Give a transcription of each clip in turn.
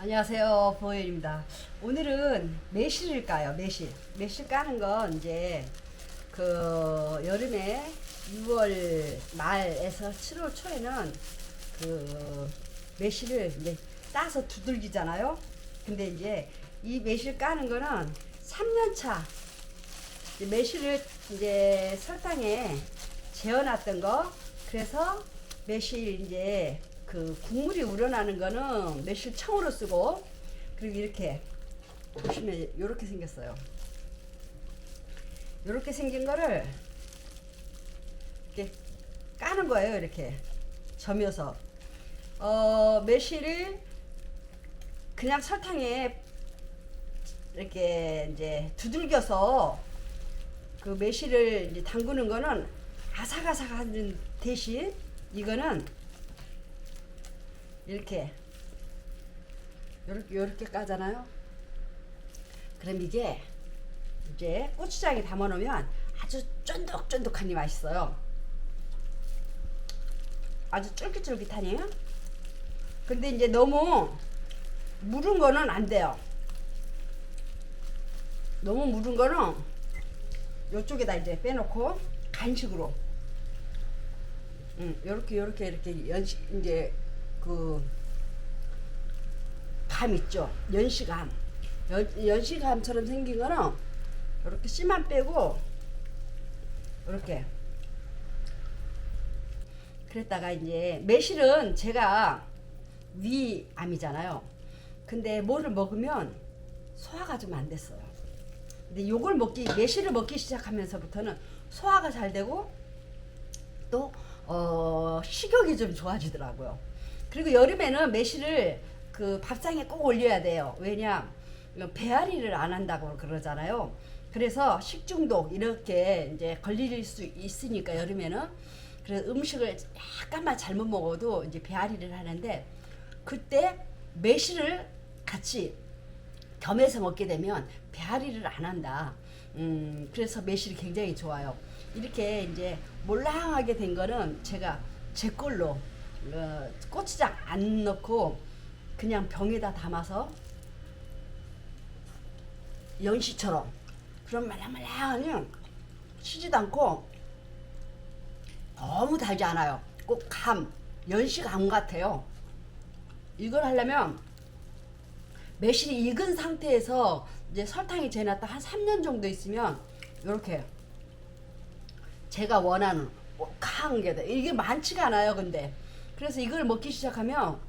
안녕하세요 보현입니다. 오늘은 매실을 까요 매실. 매실 까는 건 이제 그 여름에 6월 말에서 7월 초에는 그 매실을 이제 따서 두들기잖아요. 근데 이제 이 매실 까는 거는 3년 차 매실을 이제 설탕에 재워놨던 거 그래서 매실 이제 그 국물이 우러나는 거는 매실 청으로 쓰고 그리고 이렇게 보시면 이렇게 생겼어요. 이렇게 생긴 거를 이렇게 까는 거예요. 이렇게 점여서 어 매실을 그냥 설탕에 이렇게 이제 두들겨서 그 매실을 이제 담그는 거는 아삭아삭한 대신 이거는 이렇게 요렇게 요렇게 까잖아요. 그럼 이게 이제 고추장에 담아 놓으면 아주 쫀득쫀득하니 맛있어요. 아주 쫄깃쫄깃하니. 근데 이제 너무 무른 거는 안 돼요. 너무 무른 거는 요쪽에다 이제 빼놓고 간식으로 음, 요렇게 요렇게 이렇게 연식 이제 그감 있죠? 연시감. 연, 연시감처럼 생긴 거는 이렇게 씨만 빼고 이렇게. 그랬다가 이제 매실은 제가 위암이잖아요. 근데 뭐를 먹으면 소화가 좀 안 됐어요. 근데 요걸 먹기 매실을 먹기 시작하면서부터는 소화가 잘 되고 또 어, 식욕이 좀 좋아지더라고요. 그리고 여름에는 매실을 그 밥상에 꼭 올려야 돼요. 왜냐 배앓이를 안 한다고 그러잖아요. 그래서 식중독 이렇게 이제 걸릴 수 있으니까 여름에는 그래서 음식을 약간만 잘못 먹어도 이제 배앓이를 하는데 그때 매실을 같이 겸해서 먹게 되면 배앓이를 안 한다. 음, 그래서 매실이 굉장히 좋아요. 이렇게 이제 몰랑하게 된 거는 제가 제 걸로 어, 고추장 안 넣고 그냥 병에다 담아서 연시처럼 그런 말랑말랑하니 치지도 않고 너무 달지 않아요. 꼭 감, 연시감 같아요. 이걸 하려면 매실이 익은 상태에서 이제 설탕이 재놨다 한 3년 정도 있으면 이렇게 제가 원하는 강한 게 돼. 이게 많지가 않아요, 근데. 그래서 이걸 먹기 시작하면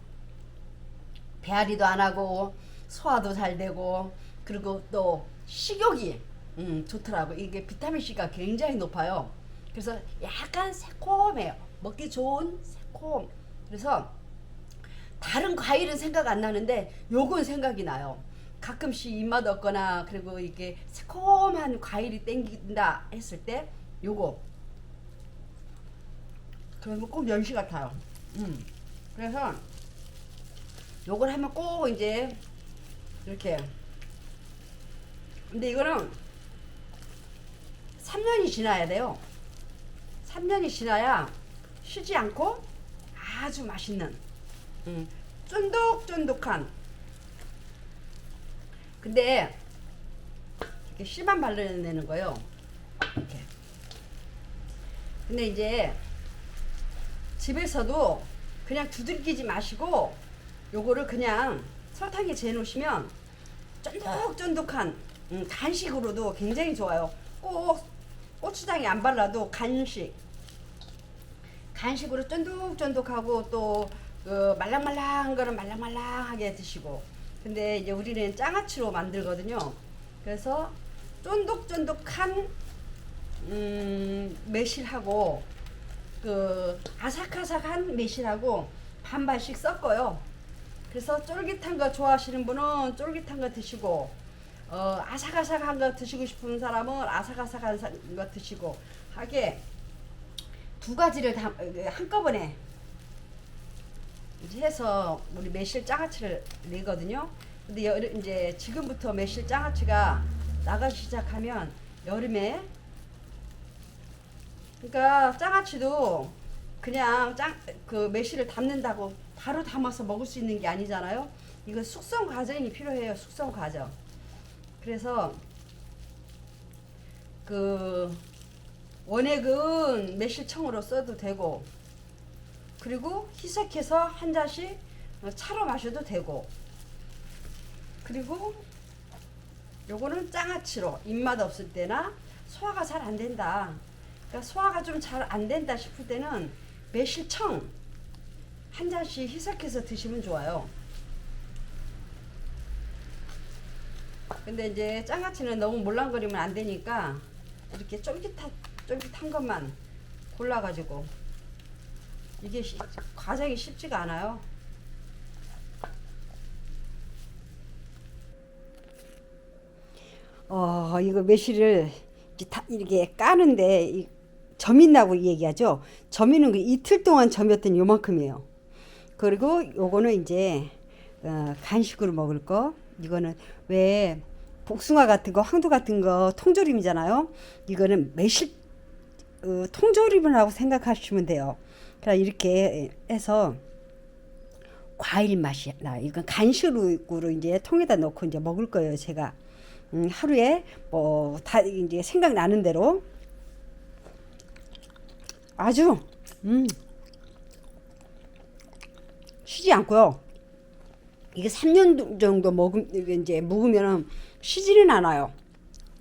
배앓이도 안 하고 소화도 잘 되고 그리고 또 식욕이 음, 좋더라고. 이게 비타민 C가 굉장히 높아요. 그래서 약간 새콤해요. 먹기 좋은 새콤. 그래서 다른 과일은 생각 안 나는데 요건 생각이 나요. 가끔씩 입맛 없거나 그리고 이게 새콤한 과일이 땡긴다 했을 때 요거 그러면 꼭 연시 같아요. 음. 그래서 요걸 하면 꼭 이제 이렇게 근데 이거는 3년이 지나야 돼요. 3년이 지나야 쉬지 않고 아주 맛있는 음, 쫀득쫀득한 근데 이렇게 씨만 발라내는 거예요. 이렇게. 근데 이제 집에서도 그냥 두들기지 마시고 요거를 그냥 설탕에 재어 놓으시면 쫀득쫀득한 음, 간식으로도 굉장히 좋아요. 꼭 고추장에 안 발라도 간식 간식으로 쫀득쫀득하고 또 그 말랑말랑한 거는 말랑말랑하게 드시고 근데 이제 우리는 장아찌로 만들거든요. 그래서 쫀득쫀득한 음, 매실하고 그 아삭아삭한 매실하고 반반씩 섞어요. 그래서 쫄깃한 거 좋아하시는 분은 쫄깃한 거 드시고 어, 아삭아삭한 거 드시고 싶은 사람은 아삭아삭한 사- 거 드시고 하게 두 가지를 다그 한꺼번에 해서 우리 매실 장아찌를 내거든요. 근데 여름 이제 지금부터 매실 장아찌가 나가기 시작하면 여름에 그러니까 장아찌도 그냥 짱그 매실을 담는다고 바로 담아서 먹을 수 있는 게 아니잖아요. 이거 숙성 과정이 필요해요. 숙성 과정. 그래서 그 원액은 매실청으로 써도 되고 그리고 희석해서 한 잔씩 차로 마셔도 되고 그리고 요거는 장아찌로 입맛 없을 때나 소화가 잘 안 된다. 그러니까 소화가 좀 잘 안 된다 싶을 때는 매실청 한 잔씩 희석해서 드시면 좋아요. 근데 이제 장아찌는 너무 몰랑거리면 안 되니까 이렇게 쫄깃한 쫄깃한 것만 골라가지고 이게 시- 과정이 쉽지가 않아요. 어 이거 매실을 이렇게 까는데 이 점인다고 얘기하죠. 점이는 그 이틀 동안 점였던 요만큼이에요. 그리고 요거는 이제 어, 간식으로 먹을 거. 이거는 왜 복숭아 같은 거, 황도 같은 거 통조림이잖아요. 이거는 매실 어, 통조림이라고 생각하시면 돼요. 그러니까 이렇게 해서 과일 맛이 나. 이건 간식으로 이제 통에다 넣고 이제 먹을 거예요. 제가 음, 하루에 뭐 다 이제 생각 나는 대로 아주 음 쉬지 않고요. 이게 3년 정도 먹음 이제 묵으면은 쉬지는 않아요.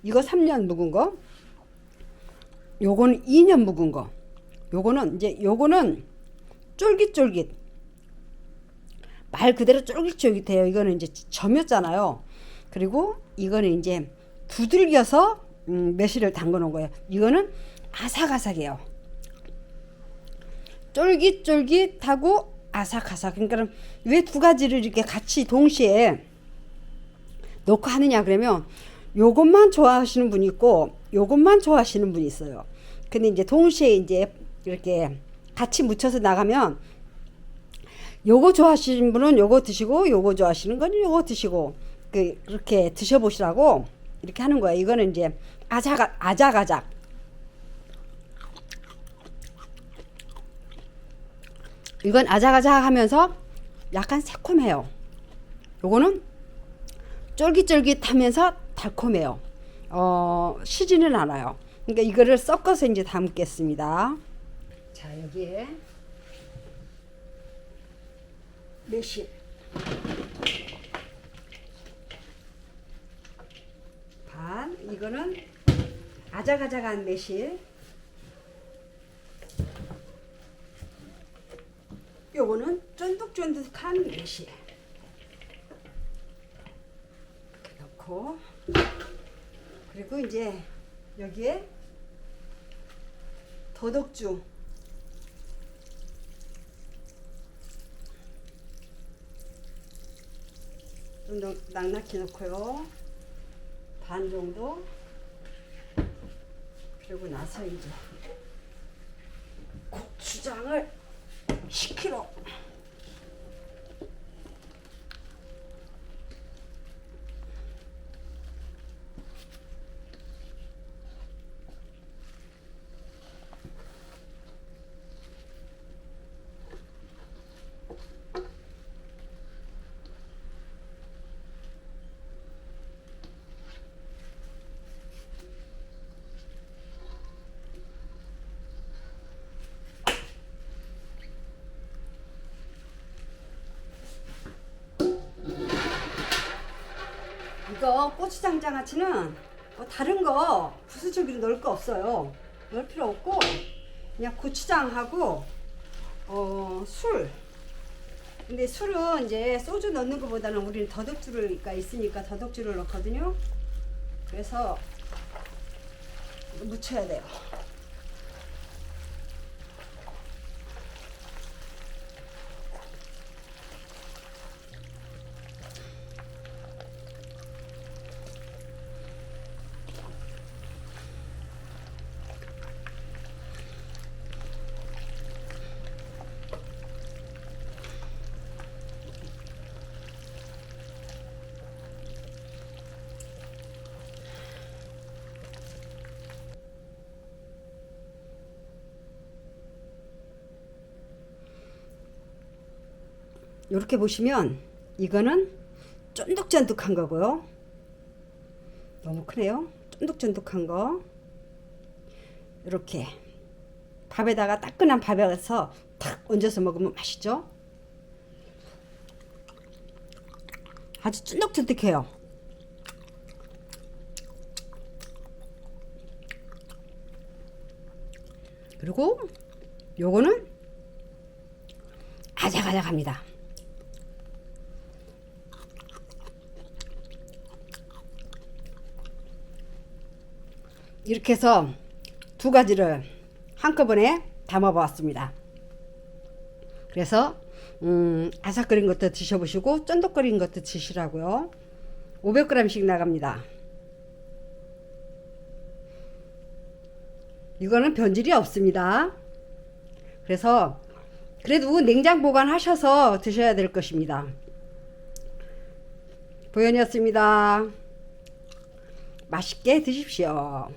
이거 3년 묵은 거. 요거는 2년 묵은 거. 요거는 이제 요거는 쫄깃쫄깃. 말 그대로 쫄깃쫄깃해요. 이거는 이제 점였잖아요. 그리고 이거는 이제 두들겨서 음, 매실을 담궈 놓은 거예요. 이거는 아삭아삭해요. 쫄깃쫄깃하고 아삭아삭. 그러니까 왜 두 가지를 이렇게 같이 동시에 놓고 하느냐 그러면 요것만 좋아하시는 분이 있고 요것만 좋아하시는 분이 있어요. 근데 이제 동시에 이제 이렇게 같이 묻혀서 나가면 요거 좋아하시는 분은 요거 드시고 요거 좋아하시는 건 요거 드시고 그 그렇게 드셔보시라고 이렇게 하는 거예요. 이거는 이제 아작 아작아작 이건 아작아작 하면서 약간 새콤해요. 요거는 쫄깃쫄깃하면서 달콤해요. 어, 시지는 않아요. 그러니까 이거를 섞어서 이제 담겠습니다. 자, 여기에 매실. 반. 이거는 아작아작한 매실. 요거는 쫀득쫀득한 매실. 이렇게 넣고 그리고 이제 여기에 더덕주 좀더 낭낙히 넣고요. 반 정도. 그리고 나서 이제 고추장을 10キロ。 이거 고추장 장아찌는 뭐 다른 거 부수저기로 넣을 거 없어요. 넣을 필요 없고 그냥 고추장하고 어, 술. 근데 술은 이제 소주 넣는 것보다는 우리는 더덕주가 있으니까 더덕주를 넣거든요. 그래서 묻혀야 돼요. 이렇게 보시면 이거는 쫀득쫀득한 거고요. 너무 크네요. 쫀득쫀득한 거. 이렇게 밥에다가 따끈한 밥에서 탁 얹어서 먹으면 맛있죠? 아주 쫀득쫀득해요. 그리고 요거는 아작아작합니다. 이렇게 해서 두 가지를 한꺼번에 담아 보았습니다. 그래서 음, 아삭거린 것도 드셔보시고 쫀득거린 것도 드시라고요. 500g씩 나갑니다. 이거는 변질이 없습니다. 그래서 그래도 냉장 보관하셔서 드셔야 될 것입니다. 보현이었습니다. 맛있게 드십시오.